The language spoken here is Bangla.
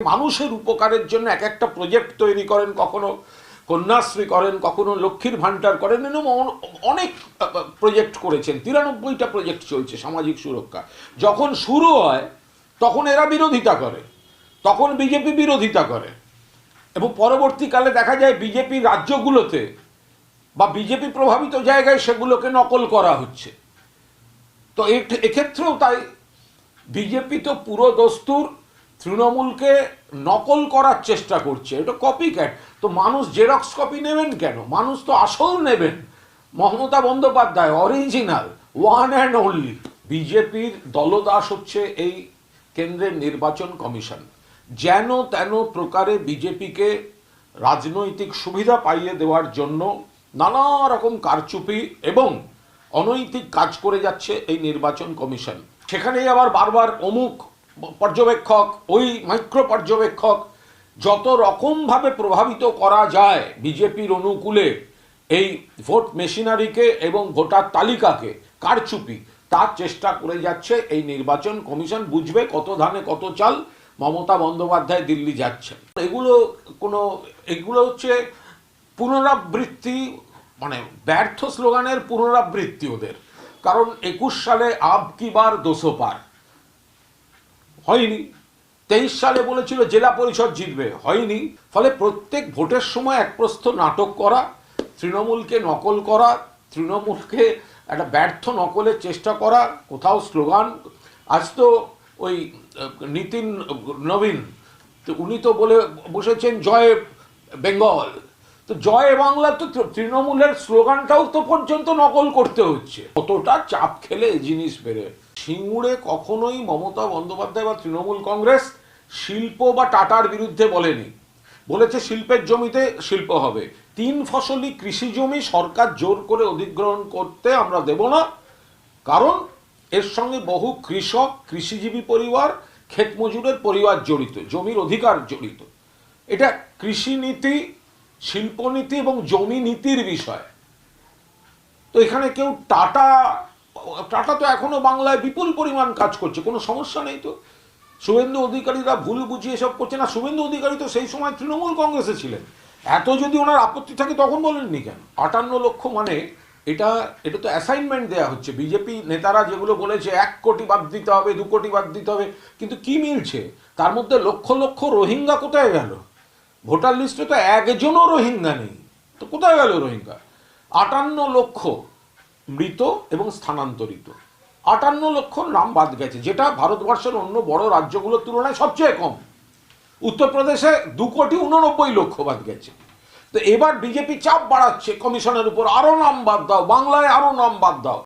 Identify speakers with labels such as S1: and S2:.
S1: মানুষের উপকারের জন্য এক একটা প্রজেক্ট তৈরি করেন, কখনো কন্যাশ্রী করেন, কখনো লক্ষ্মীর ভান্ডার করেন, এরকম অনেক প্রজেক্ট করেছেন। তিরানব্বইটা প্রজেক্ট চলছে সামাজিক সুরক্ষা। যখন শুরু হয়, তখন এরা বিরোধিতা করে, তখন বিজেপি বিরোধিতা করে। এবং পরবর্তীকালে দেখা যায় বিজেপি রাজ্যগুলোতে বা বিজেপি প্রভাবিত জায়গায় সেগুলোকে নকল করা হচ্ছে। তো এক্ষেত্রেও তাই, বিজেপি তো পুরো দস্তুর তৃণমূলকে নকল করার চেষ্টা করছে, এটা কপি ক্যাট তো মানুষ জেরক্স কপি নেবেন কেন? মানুষ তো আসল নেবেন। Mamata Bandyopadhyay original one and only বিজেপির দলদাস হচ্ছে এই কেন্দ্রের নির্বাচন কমিশন। যেন তেন প্রকারে বিজেপিকে রাজনৈতিক সুবিধা পাইয়ে দেওয়ার জন্য নানা রকম কারচুপি এবং অনৈতিক কাজ করে যাচ্ছে এই নির্বাচন কমিশন। সেখানেই আবার বারবার অমুক পর্যবেক্ষক, ওই মাইক্রো পর্যবেক্ষক, যত রকমভাবে প্রভাবিত করা যায় বিজেপির অনুকূলে, এই ভোট মেশিনারিকে এবং ভোটার তালিকাকে, কারচুপি, তার চেষ্টা করে যাচ্ছে এই নির্বাচন কমিশন বুঝবে কত ধানে কত চাল, মমতা বন্দ্যোপাধ্যায় দিল্লি যাচ্ছেন এগুলো কোনো, এগুলো হচ্ছে পুনরাবৃত্তি মানে ব্যর্থ স্লোগানের পুনরাবৃত্তি ওদের। কারণ একুশ সালে আব কি বার দোষো পার হয়নি। তেইশ সালে বলেছিল জেলা পরিষদ জিতবে। হয়নি। ফলে প্রত্যেক ভোটের সময় এক প্রস্থ নাটক করা, তৃণমূলকে নকল করা, তৃণমূলকে একটা ব্যর্থ নকলের চেষ্টা করা, কোথাও স্লোগান। আজ তো ওই নীতিন, নবীন উনি তো বলে, বসেছেন জয় বেঙ্গল। তো জয় বাংলা তো তৃণমূলের স্লোগানটাও তো পর্যন্ত নকল করতে হচ্ছে। কতটা চাপ খেলে জিনিস বেড়ে। সিঙ্গুরে কখনোই মমতা বন্দ্যোপাধ্যায় বা তৃণমূল কংগ্রেস শিল্প বা টাটার বিরুদ্ধে বলেনি। বলেছে শিল্পের জমিতে শিল্প হবে। তিন ফসলি কৃষি জমি সরকার জোর করে অধিগ্রহণ করতে আমরা দেব না। কারণ এর সঙ্গে বহু কৃষক, কৃষিজীবী পরিবার ক্ষেত মজুরের পরিবার জড়িত, জমির অধিকার জড়িত। এটা কৃষি নীতি শিল্পনীতি এবং জমি নীতির বিষয়। তো এখানে কেউ টাটা টাটা তো এখনও বাংলায় বিপুল পরিমাণ কাজ করছে, কোনো সমস্যা নেই তো। শুভেন্দু অধিকারীরা ভুল বুঝিয়ে সব করছে। না, শুভেন্দু অধিকারী তো সেই সময় তৃণমূল কংগ্রেসে ছিলেন। এত যদি ওনার আপত্তি থাকে তখন বলেননি কেন? আটান্ন লক্ষ মানে এটা এটা তো অ্যাসাইনমেন্ট দেওয়া হচ্ছে। বিজেপি নেতারা যেগুলো বলেছে, এক কোটি বাদ দিতে হবে, দু কোটি বাদ দিতে হবে, কিন্তু কি মিলছে? তার মধ্যে লক্ষ লক্ষ রোহিঙ্গা কোথায় গেল? ভোটার লিস্টে তো একজনও রোহিঙ্গা নেই। তো কোথায় গেল রোহিঙ্গা? আটান্ন লক্ষ মৃত এবং স্থানান্তরিত। আটান্ন লক্ষ নাম বাদ গেছে, যেটা ভারতবর্ষের অন্য বড় রাজ্যগুলোর তুলনায় সবচেয়ে কম। উত্তরপ্রদেশে দু কোটি উননব্বই লক্ষ বাদ গেছে। তো এবার বিজেপি চাপ বাড়াচ্ছে, কমিশনের উপর আরও নাম বাদ দাও, বাংলায় আরও নাম বাদ দাও।